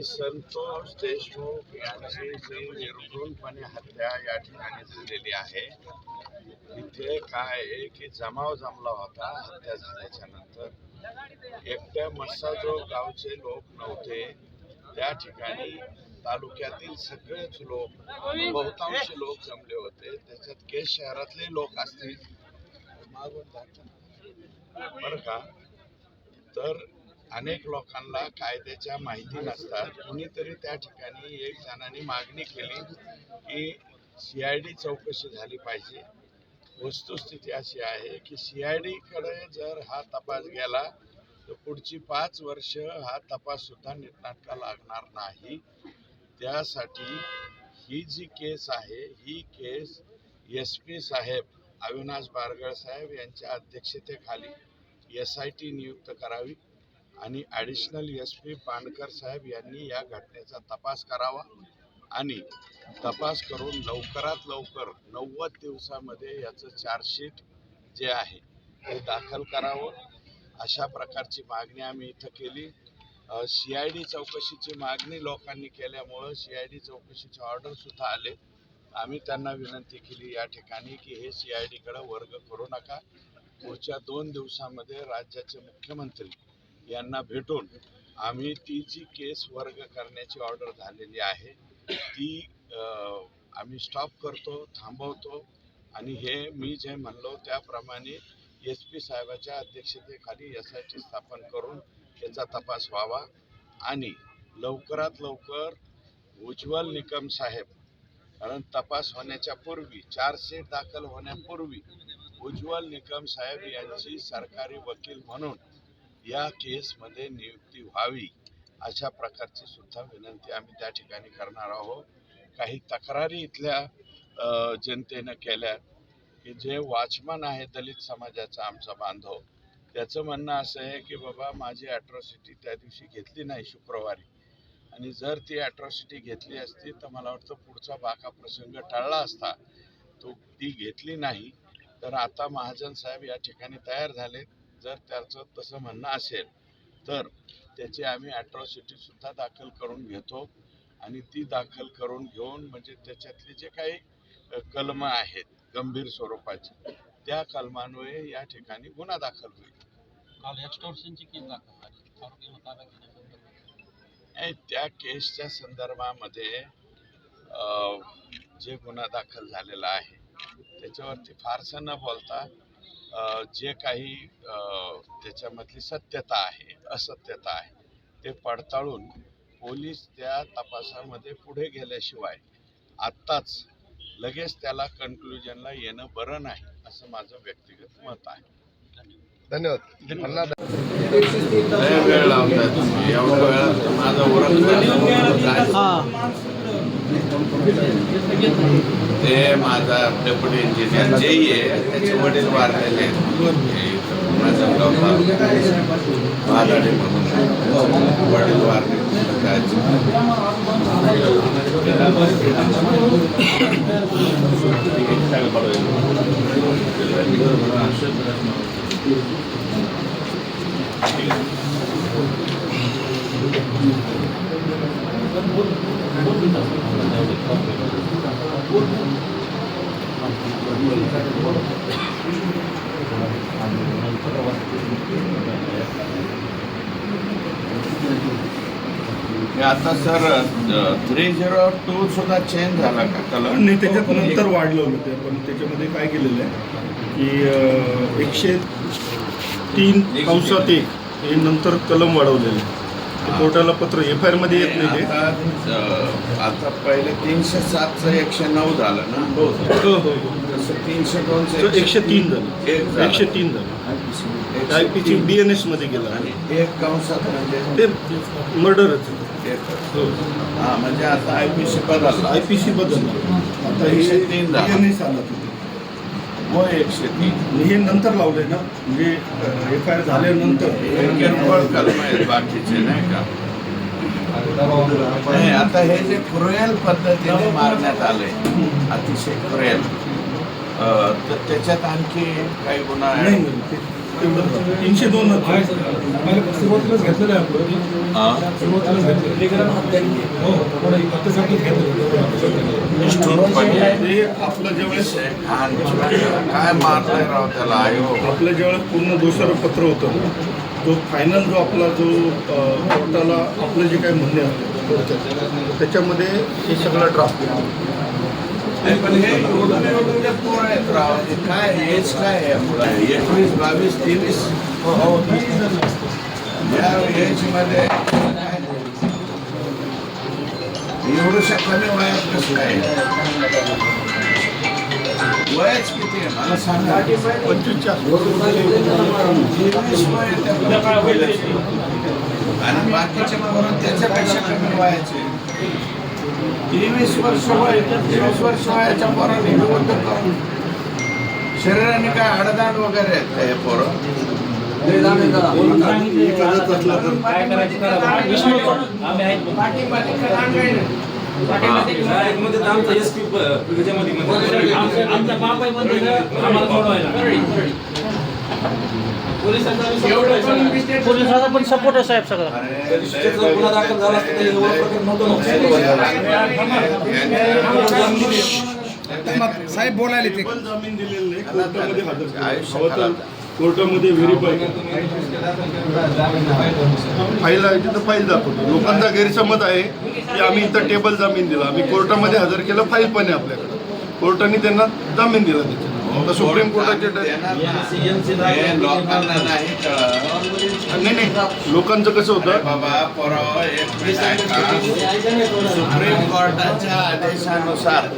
नाही संतोष देशमुख यांची जी निर्घृणपणे हत्या या ठिकाणी झालेली आहे तिथे काय आहे की जमाव जमला होता हत्या झाल्याच्यानंतर. एकट्या मस्साजो गावचे लोक नव्हते. त्या ठिकाणी तालुक्यातील सगळेच लोक बहुतांश लोक जमले होते. त्याच्यात केस शहरातले लोक असतील. मागून बरं का? तर अनेक लोकांना कायद्याच्या माहिती नसतात. कुणीतरी त्या ठिकाणी एक जणांनी मागणी केली की सी आय डी चौकशी झाली पाहिजे. वस्तुस्थिती अशी आहे की सी आय डीकडे जर हा तपास गेला तर पुढची पाच वर्ष हा तपाससुद्धा नीटनाटका लागणार नाही. त्यासाठी ही जी केस आहे ही case S P saheb Avinash Bargal saheb यांच्या अध्यक्षतेखाली एस आय टी नियुक्त करावी. आणि additional S P Pandkar saheb यांनी या घटनेचा तपास करावा आणि तपास करून लवकरात लवकर नव्वद दिवसामध्ये याचं चार्जशीट जे आहे ते दाखल करावं. अशा प्रकारची मागणी आम्ही इथं केली. सी आय डी चौकशीची मागणी लोकांनी केल्यामुळं सी आय डी चौकशीचे ऑर्डरसुद्धा आले. आम्ही त्यांना विनंती केली या ठिकाणी की हे सी आय डीकडं वर्ग करू नका. पुढच्या दोन दिवसामध्ये राज्याचे मुख्यमंत्री यांना भेटून आम्ही ती जी केस वर्ग करण्याची ऑर्डर झालेली आहे ती आम्ही स्टॉप करतो थांबवतो आणि हे मी जे म्हणलो त्याप्रमाणे एस पी साहेबाच्या अध्यक्षतेखाली एस आय टी स्थापन करून याचा तपास व्हावा आणि लवकरात लवकर उज्ज्वल निकम साहेब कारण तपास होण्याच्या पूर्वी चार्जशीट दाखल होण्यापूर्वी उज्ज्वल निकम साहेब यांची सरकारी वकील म्हणून या केसमध्ये नियुक्ती व्हावी अशा प्रकारची सुद्धा विनंती आम्ही त्या ठिकाणी करणार आहोत. काही तक्रारी इथल्या जनतेनं केल्या की जे वॉचमन आहे दलित समाजाचा आमचा बांधव त्याचं म्हणणं असं आहे की बाबा माझी ॲट्रॉसिटी त्या दिवशी घेतली नाही शुक्रवारी. आणि जर ती ॲट्रॉसिटी घेतली असती तर मला वाटतं पुढचा बाका प्रसंग टळला असता. तो ती घेतली नाही. तर आता महाजन साहेब या ठिकाणी तयार झाले जर त्याचं तसं म्हणणं असेल तर त्याची आम्ही अॅट्रॉसिटी सुद्धा दाखल करून घेतो. आणि ती दाखल करून घेऊन म्हणजे त्याच्यातले जे काही कलमं आहेत गंभीर स्वरूपाचे त्या कलमान्वये या ठिकाणी गुन्हा दाखल होईल. काल एक्स्टॉर्शनची केस दाखल झाली. आरोपीला ताब्यात घेण्यासंदर्भात. आणि त्या केसच्या संदर्भामध्ये जे गुन्हा दाखल झालेला आहे त्याच्यावरती फारसं न बोलता जे काही त्याच्यामधली सत्यता आहे असत्यता आहे ते पडताळून पोलीस त्या तपासामध्ये पुढे गेल्याशिवाय आत्ताच लगेच त्याला कन्क्लुजनला येणं बरं नाही असं माझं व्यक्तिगत मत आहे. धन्यवाद. वेळ लावताय तुम्ही माझं ओळख ते माझा डेप्युटी इंजिनियर जे आहे त्याचे वडील वारलेले माझं म्हणून वडील वारले हे आता सर थ्री झिरो टू सुद्धा चेंज झाला का? कलम नाही त्याच्यात नंतर वाढलं होतं ते पण त्याच्यामध्ये काय केलेलं आहे की एकशे तीन कंसात एक हे नंतर कलम वाढवलेलं आहे. ते कोर्टाला पत्र एफ आयमध्ये येत नाही ते. आता पहिले तीनशे सातचं एकशे नऊ झालं ना? हो हो हो. तीनशे दोनशे तर एकशे तीन झालं. एकशे तीन झालं. I P C. B N एसमध्ये गेला. आणि एक कंसात म्हणजे? ते मर्डरच. हो. हा म्हणजे आता आय पी सी बदलला. आय पी सी बदललं. आता एकशे तीन झालं. हो एकशे तीन हे नंतर लावलंय ना. म्हणजे एफ आय आर झाल्यानंतर. किरकोळ कलम आहेत बाकीचे नाही का? नाही आता हे जे क्रुएल पद्धतीने मारण्यात आले अतिशय क्रुएल तर त्याच्यात आणखी काही गुन्हा नाही आहे तेवढं तीनशे दोन सुरुवातीलाच घेतलेलं आहे आपलं हा? सुरुवातीलाच घेतलेलं. हो. ते आपलं ज्यावेळेस काय मारलंय राव त्याला? आपलं ज्यावेळेस पूर्ण होतं जो फायनल जो आपला जो कोर्टाला आपलं जे काही म्हणणे असते त्याच्यामध्ये हे सगळं ड्राफ्ट नाही, पण हे एवढं एवढं जे पोरं आहेत राव हे काय एज काय आहे? आपलं एकवीस बावीस तेवीस? या एजमध्ये काय? एवढ्याशा कमी वयात कसं काय? वयच किती आहे? मला सांगा. पंचवीसच्या तेवीस वय. आणि बाकीचे पोरं त्याच्यापेक्षा कमी वयाचे. तेवीस वर्ष वय तेवीस वर्ष वयाच्या पोरांनी विरोध करून शरीराने काय आडदान वगैरे आहेत का हे पोरं? पोलिसांचा पण सपोर्ट आहे साहेब सगळा गुन्हा दाखल झाला असता साहेब बोलायले ते पण जामीन दिलेलं नाही कोर्टामध्ये हजर आयुष्य हवं तर खराब. कोर्टामध्ये व्हेरीफाय फाईल आहे तिथं फाईल दाखवतो. लोकांचा गैरसमज आहे की आम्ही इथं टेबल जामीन दिला. आम्ही कोर्टामध्ये हजर केलं फाईल पण आहे आपल्याकडे. कोर्टाने त्यांना जामीन दिला त्याच्यात आता सुप्रीम कोर्टाचे हे लोकांना नाही कळत. नाही नाही. लोकांचं कसं होतं? बाबा पोराव एक मिनिट ऐका. सुप्रीम कोर्टाच्या आदेशानुसार